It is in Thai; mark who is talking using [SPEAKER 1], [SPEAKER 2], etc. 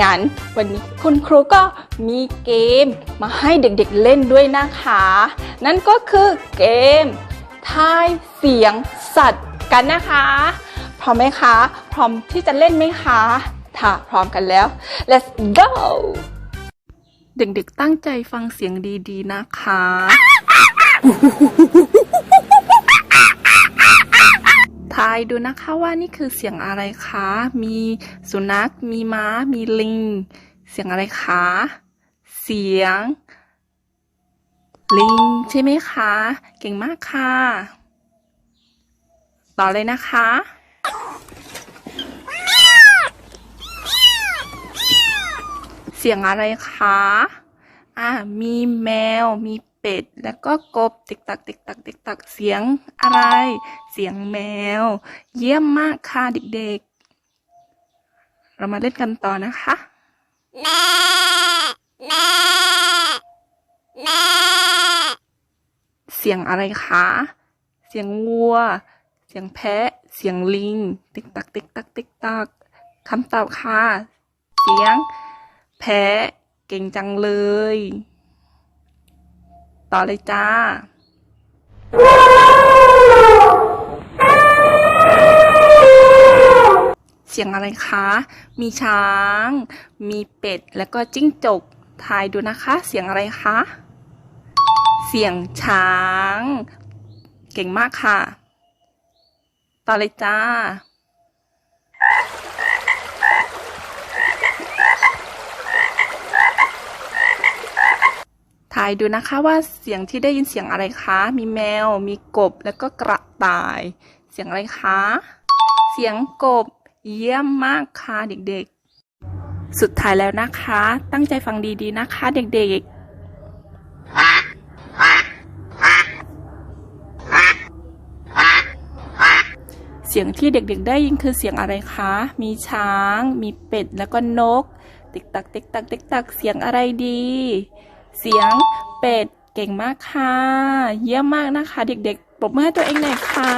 [SPEAKER 1] งั้นวันนี้คุณครูก็มีเกมมาให้เด็กๆเล่นด้วยนะคะ นั่นก็คือเกมทายเสียงสัตว์กันนะคะ พร้อมไหมคะ พร้อมที่จะเล่นไหมคะ ถ้าพร้อมกันแล้ว let's go เด็กๆตั้งใจฟังเสียงดีๆนะคะ ทายดูนะคะว่านี่คือเสียงอะไรคะ มีสุนัข มีม้า มีลิง เสียงอะไรคะ เสียง ลิงใช่ไหมคะ เก่งมากค่ะ ต่อเลยนะคะเสียงอะไรคะ อ่า มีแมว มี เป็ด แล้วก็กบติ๊กตักติ๊กตักติ๊กตักเสียงอะไร เสียงแมว เยี่ยมมากค่ะเด็กๆ เรามาเล่นกันต่อนะคะเสียงอะไรคะ เสียงวัว เสียงแพะ เสียงลิง ติ๊กตักติ๊กตักติ๊กตักคำตอบค่ะ เสียง แพะ เก่งจังเลย ต่อเลยจ้า เสียงอะไรคะ มีช้าง มีเป็ด แล้วก็จิ้งจก ทายดูนะคะ เสียงอะไรคะ เสียงช้าง เก่งมากค่ะ ต่อเลยจ้าายดูนะคะว่าเสียงที่ได้ยินเสียงอะไรคะ มีแมว มีกบ แล้วก็กระต่าย เสียงอะไรคะ เสียงกบ เยี่ยมมากค่ะเด็กๆ สุดท้ายแล้วนะคะ ตั้งใจฟังดีๆนะคะ เด็กๆเสียงที่เด็กๆ ได้ยินคือเสียงอะไรคะ มีช้าง มีเป็ด แล้วก็นก ติ๊กตัก ติ๊กตัก ติ๊กตัก เสียงอะไรดี เสียงเป็ดเก่งมากค่ะ เยี่ยมมากนะคะ เด็กๆปรบมือให้ตัวเองหน่อยค่ะ